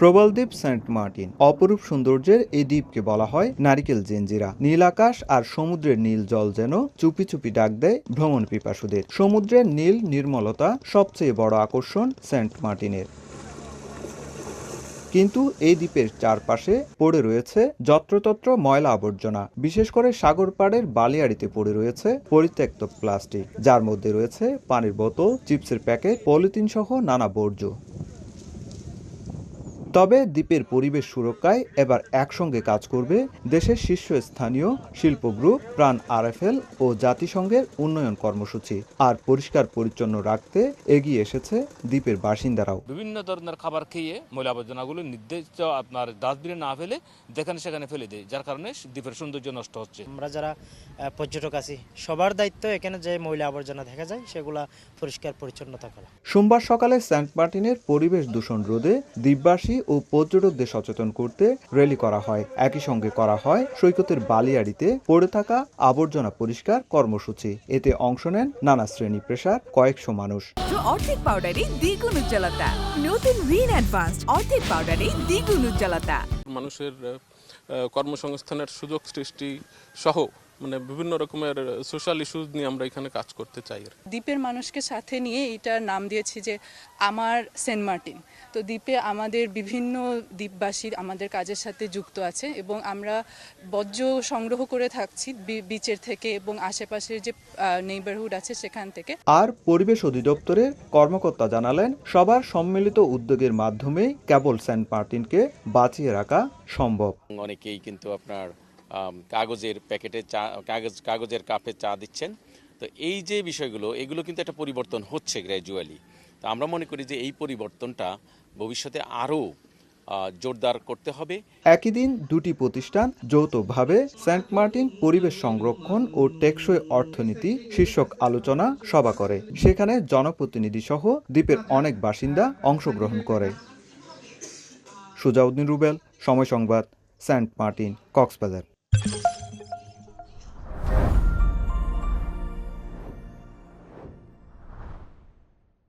প্রবালদ্বীপ Saint Martin, অপরূপ সৌন্দর্যের এই দ্বীপকে বলা হয় নারিকেল জিঞ্জিরা। নীল আকাশ আর সমুদ্রের নীল জল যেন চুপি চুপি ডাক দেয় ভ্রমণ পিপাসুদের। সমুদ্রের নীল নির্মলতা সবচেয়ে বড় আকর্ষণ সেন্ট মার্টিনের। কিন্তু এই দ্বীপের চারপাশে পড়ে রয়েছে যত্রতত্র ময়লা আবর্জনা। বিশেষ করে সাগর পাড়ের বালিয়াড়িতে পড়ে রয়েছে পরিত্যক্ত প্লাস্টিক, যার মধ্যে রয়েছে পানির বোতল, চিপসের প্যাকেট, পলিথিন সহ নানা বর্জ্য। তবে দ্বীপের পরিবেশ সুরক্ষায় এবার একসঙ্গে কাজ করবে দেশের শীর্ষস্থানীয় শিল্প গ্রুপ প্রাণ আরএফএল ও জাতিসংঘের উন্নয়ন কর্মসূচি। আর পরিষ্কার পরিচ্ছন্ন রাখতে এগিয়ে এসেছে দ্বীপের বাসিন্দারাও। বিভিন্ন ধরনের খাবার খেয়ে ময়লা আবর্জনাগুলো নির্দিষ্ট আপনার ডাস্টবিনে না ফেলে যেখানে সেখানে ফেলে দেয় যার কারণে দ্বীপের সৌন্দর্য নষ্ট হচ্ছে। আমরা যারা পর্যটক আছি সবার দায়িত্ব এখানে যে ময়লা আবর্জনা দেখা যায় সেগুলা পরিষ্কার পরিচ্ছন্নতা করা। সোমবার সকালে সেন্ট মার্টিনের পরিবেশ দূষণ রোধে দ্বীপবাসী ও পর্যটকদের সচেতন করতে র্যালি করা হয়। একই সঙ্গে করা হয় সৈকতের বালিয়াড়িতে পড়ে থাকা আবর্জনা পরিষ্কার কর্মসূচি। এতে অংশ নেন নানা শ্রেণি পেশার কয়েকশো মানুষ। অর্ধেক পাউডারে দ্বিগুণ উজ্জ্বলতা। নতুন রিন অ্যাডভান্সড অর্ধেক পাউডারে দ্বিগুণ উজ্জ্বলতা। মানুষের কর্মসংস্থানের সুযোগ সৃষ্টি সহ মানে বিভিন্ন রকমের সোশ্যাল ইস্যুজ নিয়ে আমরা এখানে কাজ করতে চাই দ্বীপের মানুষকে সাথে নিয়ে এটার নাম দিয়েছি যে আমার সেন্ট মার্টিন। তো দ্বীপে আমাদের বিভিন্ন দ্বীপবাসী আমাদের কাজের সাথে যুক্ত আছে এবং আমরা বর্জ্য সংগ্রহ করে থাকছি বি- বিচের থেকে এবং আশেপাশের যে নেইবারহুড আছে সেখান থেকে। আর পরিবেশ অধিদপ্তরের কর্মকর্তা জানালেন সবার সম্মিলিত উদ্যোগের মাধ্যমেই কেবল সেন্ট মার্টিনকে বাঁচিয়ে রাখা সম্ভব। অনেকেই কিন্তু আপনার কাগজের প্যাকেটে চা, কাগজ, কাগজের কাপে চা দিচ্ছেন। তো এই যে বিষয়গুলো, এগুলো কিন্তু একটা পরিবর্তন হচ্ছে গ্র্যাজুয়ালি তো আমরা মনে করি যে এই পরিবর্তনটা ভবিষ্যতে আরও জোরদার করতে হবে। একই দিন দুটি প্রতিষ্ঠান যৌথভাবে সেন্ট মার্টিন পরিবেশ সংরক্ষণ ও টেকসই অর্থনীতি শীর্ষক আলোচনা সভা করে। সেখানে জনপ্রতিনিধি সহ দ্বীপের অনেক বাসিন্দা অংশগ্রহণ করে। সুজাউদ্দিন রুবেল, সময় সংবাদ সেন্ট মার্টিন কক্সবাজার।